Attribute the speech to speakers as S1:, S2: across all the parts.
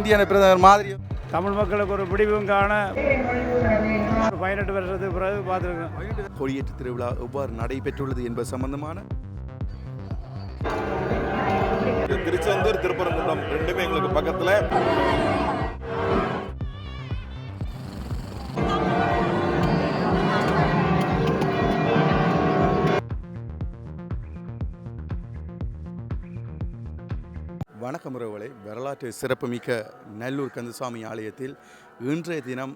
S1: இந்தியன பிரதமர் மாதிரி
S2: தமிழ் மக்களுக்கு ஒரு விடிவும் காண பதினெட்டு வருஷத்துக்கு பிறகு பார்த்துருக்கோம்.
S1: கொடியேற்று திருவிழா எவ்வாறு நடைபெற்றுள்ளது என்பது சம்பந்தமான
S3: திருச்செந்தூர் திருப்பரங்குன்றம் ரெண்டுமே எங்களுக்கு பக்கத்தில்.
S1: வணக்கம் உறவுகளை. வரலாற்று சிறப்புமிக்க நல்லூர் கந்தசுவாமி ஆலயத்தில் இன்றைய தினம்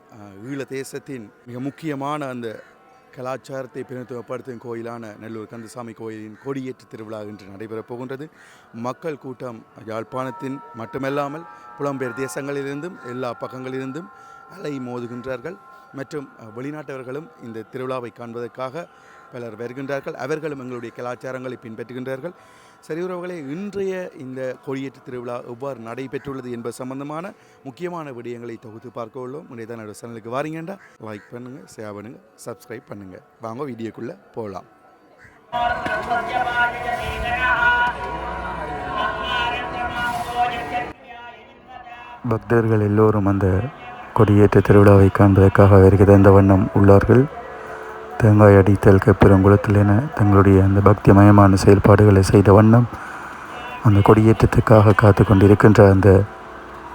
S1: ஈழ தேசத்தின் மிக முக்கியமான அந்த கலாச்சாரத்தை பிரதிநிதித்துவப்படுத்தும் கோயிலான நல்லூர் கந்தசாமி கோயிலின் கொடியேற்று திருவிழா இன்று நடைபெறப் போகின்றது. மக்கள் கூட்டம் யாழ்ப்பாணத்தின் மட்டுமல்லாமல் புலம்பெயர் தேசங்களிலிருந்தும் எல்லா பக்கங்களிலிருந்தும் அலை மோதுகின்றார்கள். மற்றும் வெளிநாட்டவர்களும் இந்த திருவிழாவை காண்பதற்காக பலர் வருகின்றார்கள். அவர்களும் எங்களுடைய கலாச்சாரங்களை பின்பற்றுகின்றார்கள். சரி உறவுகளே இன்றைய இந்த கொடியேற்று திருவிழா எவ்வாறு நடைபெற்றுள்ளது என்பது சம்பந்தமான முக்கியமான விடயங்களை தொகுத்து பார்க்க உள்ளோம். முன்னே தான் சேனலுக்கு வாரீங்கண்டா. லைக் பண்ணுங்கள் ஷேர் பண்ணுங்கள் சப்ஸ்கிரைப் பண்ணுங்கள் வாங்க வீடியோக்குள்ளே போகலாம்
S4: பக்தர்கள் எல்லோரும் அந்த கொடியேற்ற திருவிழாவை காண்பதற்காக வருகிற இந்த வண்ணம் உள்ளார்கள். தேங்காய் அடித்தல் பெருங்குளத்தில் என தங்களுடைய அந்த பக்திமயமான செயல்பாடுகளை செய்த வண்ணம் அந்த கொடியேற்றத்துக்காக காத்து கொண்டிருக்கின்ற அந்த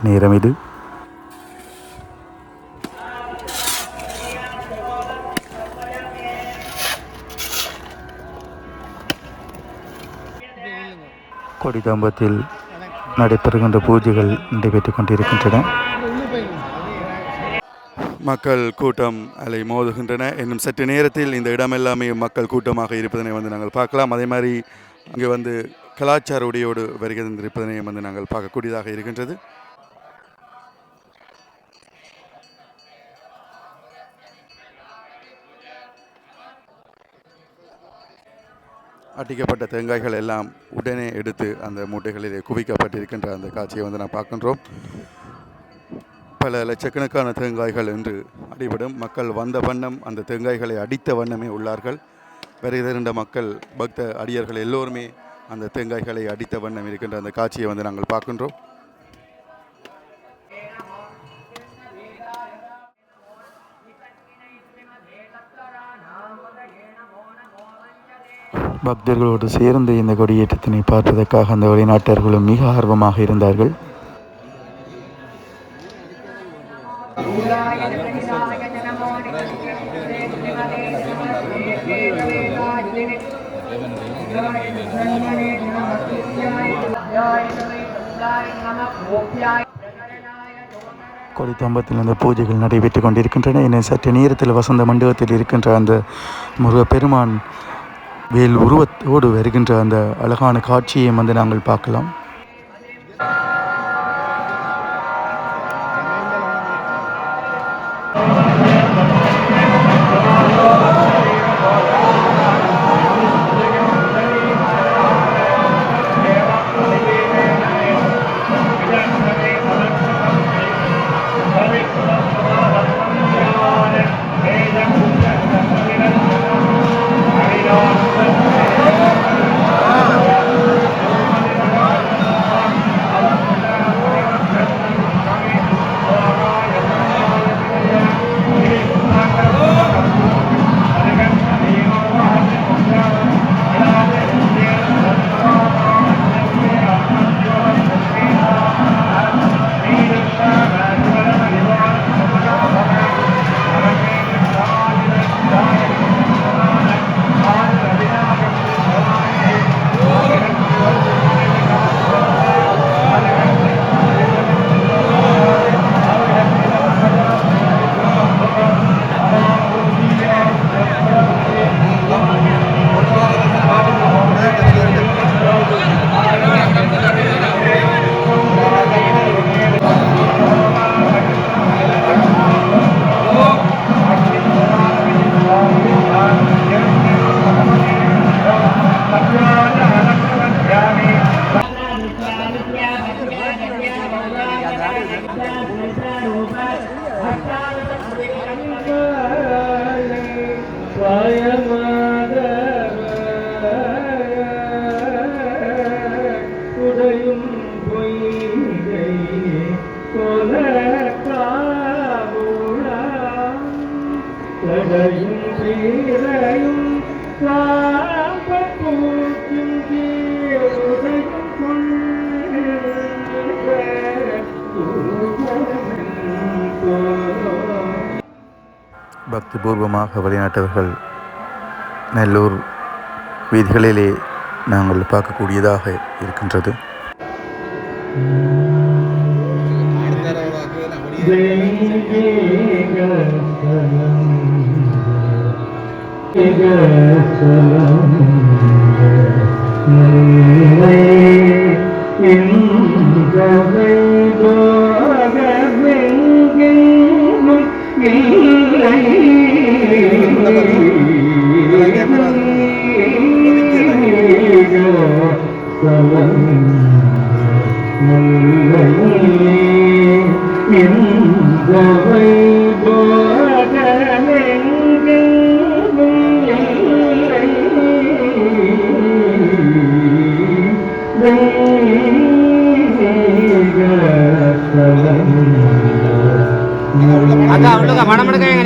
S4: நேரம் இது. கொடிதாம்பத்தில் நடைபெறுகின்ற பூஜைகள் நடைபெற்று கொண்டிருக்கின்றன.
S1: மக்கள் கூட்டம் அலை மோதுகின்றன. இன்னும் சற்று நேரத்தில் இந்த இடமெல்லாமே மக்கள் கூட்டமாக இருப்பதனை வந்து நாங்கள் பார்க்கலாம். அதே மாதிரி இங்கே வந்து கலாச்சார உடையோடு வருகை வந்து நாங்கள் பார்க்கக்கூடியதாக இருக்கின்றது. அட்டிக்கப்பட்ட தேங்காய்கள் எல்லாம் உடனே எடுத்து அந்த மூட்டைகளிலே குவிக்கப்பட்டிருக்கின்ற அந்த காட்சியை வந்து நான் பார்க்கின்றோம். பல லட்சக்கணக்கான தேங்காய்கள் என்று அடிபடும். மக்கள் வந்த வண்ணம் அந்த தேங்காய்களை அடித்த வண்ணமே உள்ளார்கள். வருகை தருகின்ற மக்கள் பக்த அடியர்கள் எல்லோருமே அந்த தேங்காய்களை அடித்த வண்ணம் இருக்கின்ற அந்த காட்சியை வந்து நாங்கள் பார்க்கின்றோம்.
S4: பக்தர்களோடு சேர்ந்து இந்த கொடியேற்றத்தினை பார்ப்பதற்காக அந்த வெளிநாட்டர்களும் மிக ஆர்வமாக இருந்தார்கள். கொடித்தம்பத்தில் அந்த பூஜைகள் நடைபெற்று கொண்டிருக்கின்றன. என சற்று நேரத்தில் வசந்த மண்டபத்தில் இருக்கின்ற அந்த முருகப்பெருமான் வேல் உருவத்தோடு வருகின்ற அந்த அழகான காட்சியை வந்து நாங்கள் பார்க்கலாம். பக்திபூர்வமாக வழிநாட்டவர்கள் நெல்லூர் வீதிகளிலே நாங்கள் பார்க்கக்கூடியதாக இருக்கின்றது
S5: அக்கா உள்ளுக்கா படம் எடுக்க எங்க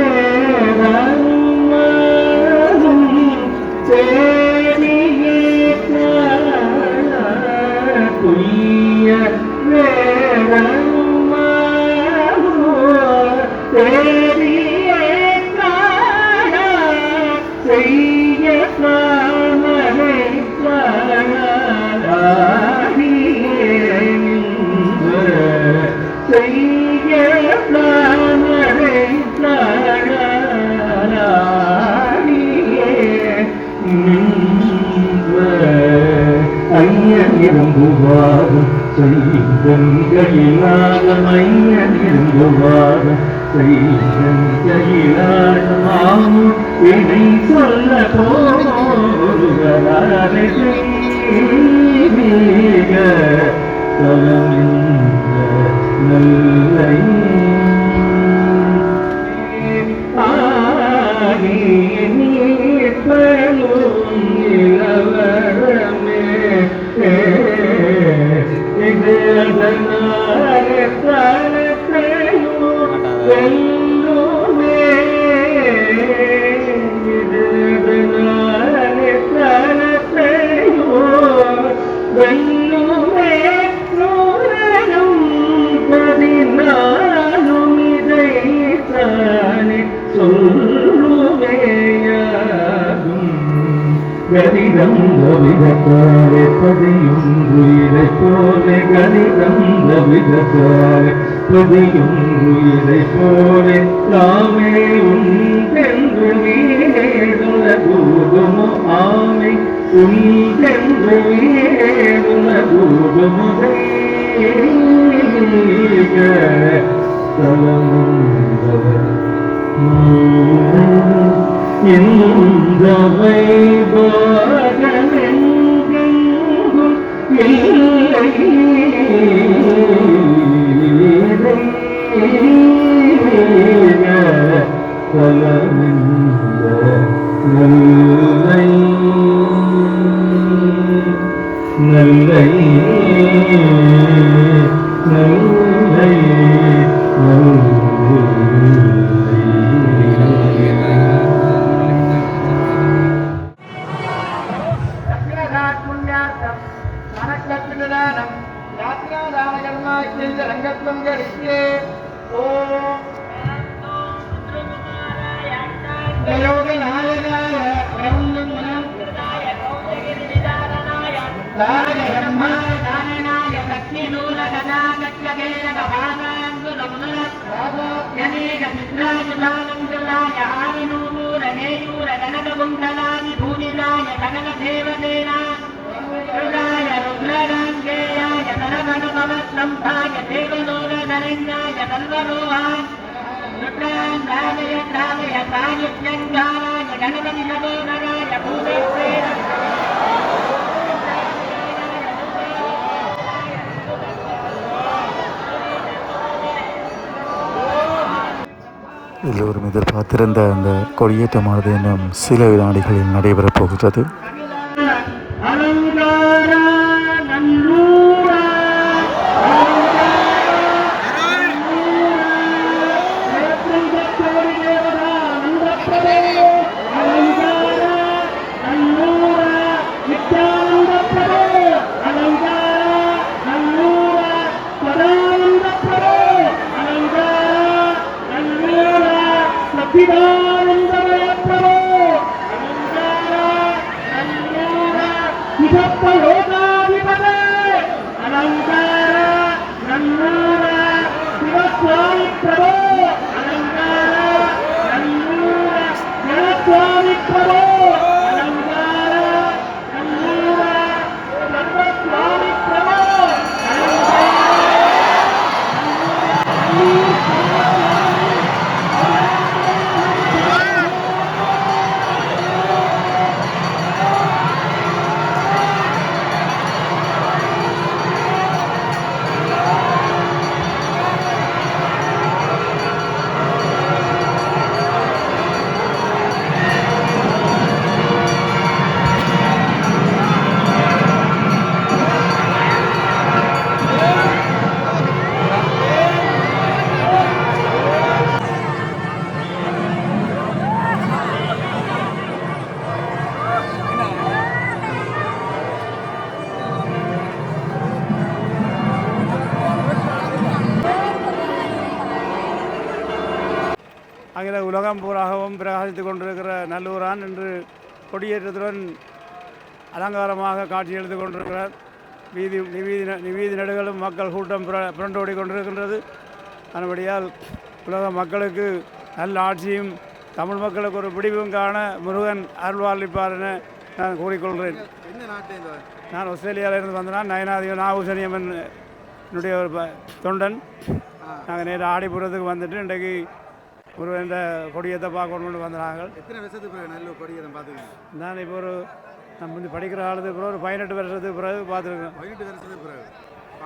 S6: ஐயனிரும்புவாரும் செய்தன்கையிலான மையன் செய்தன்கையிலான இணை சொல்ல போருவராலே செய்தீக தலமிந்த நல்லை ஆகிய நீர்களும் கணிதம் விதத்தாலே பதியும் உயிரை போல கணிதம் விதத்தாலே பதியும் உயிரை போல தாமே உண்டென்று ஆமை உண்டென்று இந்த வைபோகமெங்கும் இல்லை நல்லை நல்லை రంగత్వం గడిస్తే ఓ ൂരനേയൂരനകകുണ്ടലാനി ഭൂരിതായ കനകദേവതേനാ రుద్రాయ రుద్రరాంగేయ
S4: எல்லோரும் எதிர்பார்த்திருந்த அந்த கொடியேற்றமானது இன்னும் சில வினாடிகளில் நடைபெறப் போகிறது
S2: கொடியேற்றத்துடன் அலங்காரமாக காட்சியளித்து கொண்டிருக்கிறார். வீதி நிவீதி நிவீதி நடுகளும் மக்கள் கூட்டம் புர- புரண்டோடி கொண்டிருக்கின்றது. அதன்படியால் உலக மக்களுக்கு நல்ல ஆட்சியும் தமிழ் மக்களுக்கு ஒரு பிடிவும் காண முருகன் அருள்வாளிப்பார் என நான் கூறிக்கொள்கிறேன். நான் ஆஸ்திரேலியாவிலிருந்து வந்தேன் நயனாதிக நாகூசனியம்மன் என்னுடைய ஒரு தொண்டன். நாங்கள் நேற்று ஆடிப்புறத்துக்கு வந்துட்டு இன்றைக்கு ஒரு இந்த கொடியத்தை பார்க்கணும்னு வந்தாங்க
S1: எத்தனை வருஷத்துக்கு பிறகு நல்ல கொடியதை பார்த்துக்கீங்க?
S2: நான் இப்போ ஒரு நம்ம வந்து படிக்கிற காலத்துக்கு பிறகு ஒரு பதினெட்டு வருஷத்துக்கு பிறகு பார்த்துருக்கேன்
S1: பதினெட்டு வருஷத்துக்கு பிறகு.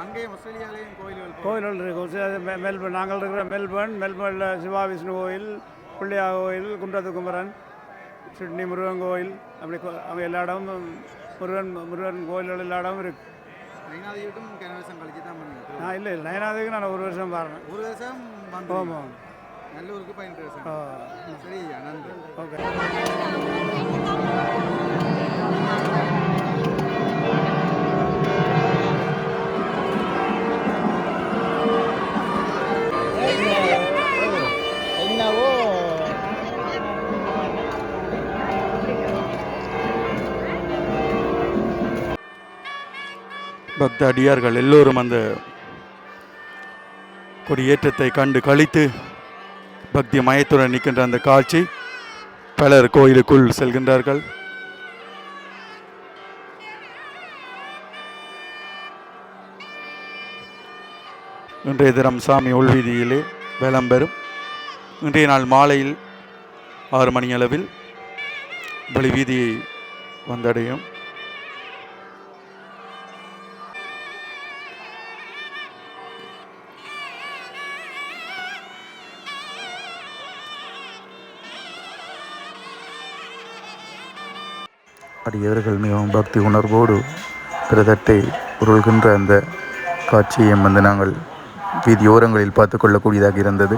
S1: அங்கேயும் ஆஸ்திரேலியாலேயும் கோயில்கள்
S2: கோயில்கள் இருக்கு. மெ- மெல்பர்ன் நாங்கள் இருக்கிற மெல்பர்ன் மெல்பர்னில் சிவா விஷ்ணு கோயில் பிள்ளையா கோயில் குன்றத்து குமரன் சிட்னி முருகன் கோயில் அப்படி அவங்க எல்லா இடமும் முருகன் முருகன் கோயில்கள் எல்லா இடமும் இருக்கு.
S1: நைனாதிவிட்டும் கனவேசம் கழிச்சு தான் பண்ணுங்க.
S2: நான் இல்லை நயனாதுக்கு நான் ஒரு வருஷம் பாருறேன்
S1: ஒரு வருஷம்
S2: ஆமாம்.
S1: நல்லூருக்கு பதினெட்டு வருஷம்
S2: ஆ.
S1: சரி ஐயா நன்றி
S2: ஓகே.
S1: பக்த அடியார்கள் எல்லோரும் அந்த கொடியேற்றத்தை கண்டு கழித்து பக்தி மயத்துடன் நிற்கின்ற அந்த காட்சி பலர் கோயிலுக்குள் செல்கின்றார்கள். இன்றைய தினம் சாமி உள்வீதியிலே விளம்பெறும் இன்றைய நாள் மாலையில் ஆறு மணி அளவில் வெளிவீதியை வந்தடையும்.
S4: அடியவர்கள் மிகவும் பக்தி உணர்வோடு பிரதத்தை உருள்கின்ற அந்த காட்சியையும் வந்து நாங்கள் வீதியோரங்களில் பார்த்து கொள்ளக்கூடியதாக இருந்தது.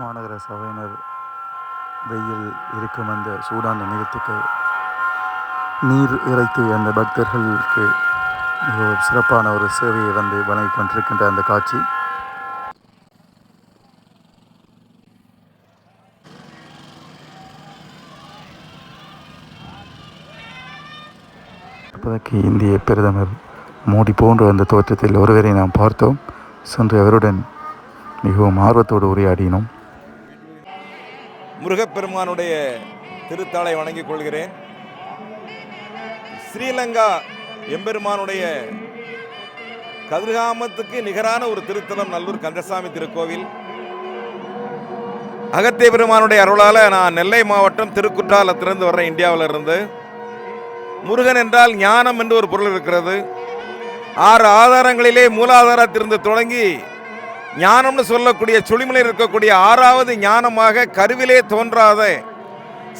S4: மாநகர சபையினர் வெயில் இருக்கும் அந்த சூடான நிறத்துக்கு நீர் இறைத்து அந்த பக்தர்களுக்கு மிகவும் சிறப்பான ஒரு சேவையை வந்து வழங்கிக் கொண்டிருக்கின்ற அந்த காட்சி. அப்போதைக்கு இந்திய பிரதமர் மோடி போன்ற அந்த தோற்றத்தில் ஒருவரை நாம் பார்த்தோம். சென்று அவருடன் மிகவும் ஆர்வத்தோடு உரையாடினோம்.
S3: முருகப்பெருமானுடைய திருத்தாளை வணங்கிக் கொள்கிறேன். ஸ்ரீலங்கா எம்பெருமானுடைய கதிர்காமத்துக்கு நிகரான ஒரு திருத்தலம் நல்லூர் கந்தசாமி திருக்கோவில். அகத்திய பெருமானுடைய அருளால் நான் நெல்லை மாவட்டம் திருக்குற்றாலத்திலிருந்து வர்றேன் இந்தியாவில் இருந்து முருகன் என்றால் ஞானம் என்று ஒரு பொருள் இருக்கிறது. ஆறு ஆதாரங்களிலே மூலாதாரத்திலிருந்து தொடங்கி ஞானம்னு சொல்லக்கூடிய சுழிமலை இருக்கக்கூடிய ஆறாவது ஞானமாக கருவிலே தோன்றாத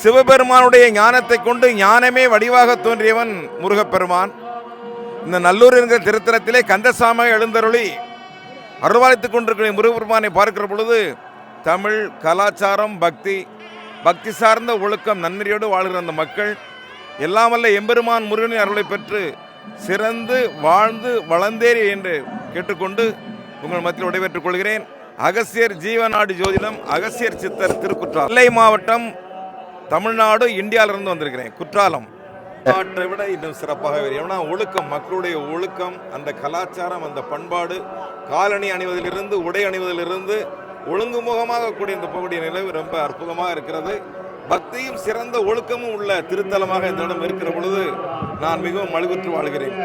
S3: சிவபெருமானுடைய ஞானத்தை கொண்டு ஞானமே வடிவாக தோன்றியவன் முருகப்பெருமான். இந்த நல்லூர் என்கிற திருத்தலத்திலே கந்தசாமியாக எழுந்தருளி அருள்வாளித்துக் கொண்டிருக்கிற முருகப்பெருமானை பார்க்கிற பொழுது தமிழ் கலாச்சாரம் பக்தி பக்தி சார்ந்த ஒழுக்கம் நன்னறியோடு வாழ்கிற அந்த மக்கள் எல்லாம் வல்ல எம்பெருமான் முருகனின் அருளை பெற்று சிறந்து வாழ்ந்து வளர்ந்தேறி என்று கேட்டுக்கொண்டு உங்கள் மத்தியில் விடைபெற்றுக் கொள்கிறேன். அகசியர் ஜீவநாடு ஜோதிடம் அகசியர் சித்தர் திருக்குற்றாலம். நெல்லை மாவட்டம் தமிழ்நாடு இந்தியாவிலிருந்து வந்திருக்கிறேன். குற்றாலம். நாட்டை விட இன்னும் சிறப்பாக ஏன்னா ஒழுக்கம் மக்களுடைய ஒழுக்கம் அந்த கலாச்சாரம் அந்த பண்பாடு காலணி அணிவதிலிருந்து உடை அணிவதிலிருந்து ஒழுங்குமுகமாக கூடிய இந்த பகுதிய நிலவு ரொம்ப அற்புதமாக இருக்கிறது. பக்தியும் சிறந்த ஒழுக்கமும் உள்ள திருத்தலமாக இந்த இடம் இருக்கிற பொழுது நான் மிகவும் மகிழ்வுற்று வாழ்கிறேன்.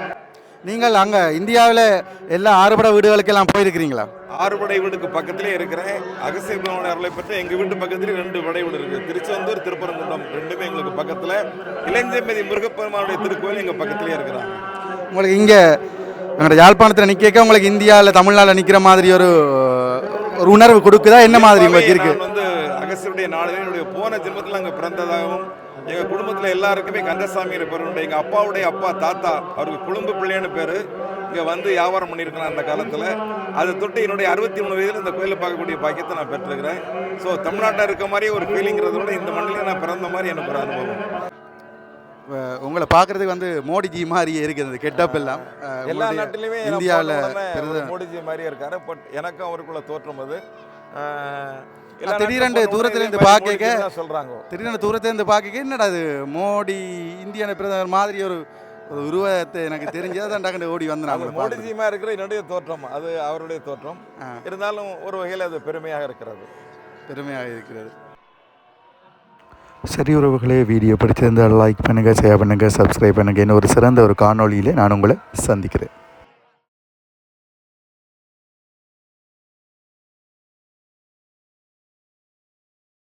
S1: நீங்கள் அங்கே இந்தியாவில் எல்லா ஆறுபட வீடுகளுக்கெல்லாம் போயிருக்கிறீங்களா?
S3: ஆறுபடை வீடுக்கு பக்கத்திலே இருக்கிறேன் அகசிய அருளை பெற்று எங்கள் வீட்டு பக்கத்திலே ரெண்டு படை வீடு இருக்குது திருச்செந்தூர் திருப்பரங்குன்றம் ரெண்டுமே எங்களுக்கு பக்கத்தில். இளைஞமதி முருகப்பெருமானுடைய திருக்கோயில் எங்கள் பக்கத்திலே இருக்கிறாங்க.
S1: உங்களுக்கு இங்கே எங்களோட யாழ்ப்பாணத்தில் நிற்க உங்களுக்கு இந்தியாவில் தமிழ்நாட்டில் நிற்கிற மாதிரி ஒரு ஒரு உணர்வு கொடுக்குதா? என்ன மாதிரி உங்களுக்கு இருக்கு?
S3: நான் வந்து அகசியருடைய நாடு என்னுடைய போன ஜென்மத்தில் அங்கே பிறந்ததாகவும் எங்கள் குடும்பத்தில் எல்லாருக்குமே கந்தசாமிங்கிற பேர் உண்டு. எங்கள் அப்பாவுடைய அப்பா தாத்தா அவருக்கு குடும்ப பிள்ளைன்னு பேர். இங்கே வந்து வியாபாரம் பண்ணியிருக்கிறேன் அந்த காலத்தில். அதை தொட்டு என்னுடைய அறுபத்தி மூணு வயதில் இந்த கோயிலை பார்க்கக்கூடிய பாக்கியத்தை நான் பெற்றிருக்கிறேன். ஸோ தமிழ்நாட்டில் இருக்க மாதிரி ஒரு ஃபீலிங்கிறத விட இந்த மண்ணிலே நான் பிறந்த மாதிரி எனக்கு ஒரு அனுபவம்.
S1: உங்களை பார்க்கறதுக்கு வந்து மோடிஜி மாதிரியே இருக்குது கெட்டப் எல்லாம்.
S3: எல்லா நாட்டிலுமே
S1: இந்தியாவில்
S3: மோடிஜி மாதிரியே இருக்காரு. பட் எனக்கும் அவருக்குள்ள தோற்றம் அது. எல்லா
S1: திடீரென்று
S3: நாட்டுக்கும்
S1: தூரத்துல
S3: போனவங்க
S1: இருந்து
S3: இதே மாதிரி
S1: பார்க்க-
S3: மோடிஜி தான் சொல்றாங்க.
S1: திடீர்னு தூரத்துலேருந்து பார்க்க என்னடா அது மோடி இந்தியான பிரதமர் மாதிரி ஒரு ஒரு உருவத்தை எனக்கு தெரிஞ்சது தான் டக்குனு ஓடி வந்து நான்
S3: அது
S1: உங்களை பார்க்கறதுக்கு.
S3: மோடிஜிமா இருக்கிற என்னுடைய தோற்றம். அது அவருடைய தோற்றம். இருந்தாலும் ஒரு வகையில் அது பெருமையாக இருக்கிறது.
S1: பெருமையாக இருக்கிறது.
S4: சரி உறவுகளே வீடியோ பிடிச்சிருந்தால் லைக் பண்ணுங்கள் ஷேர் பண்ணுங்கள் சப்ஸ்கிரைப் பண்ணுங்கள் இன்னும் ஒரு சிறந்த ஒரு காணொளியிலே நான் உங்களை சந்திக்கிறேன்.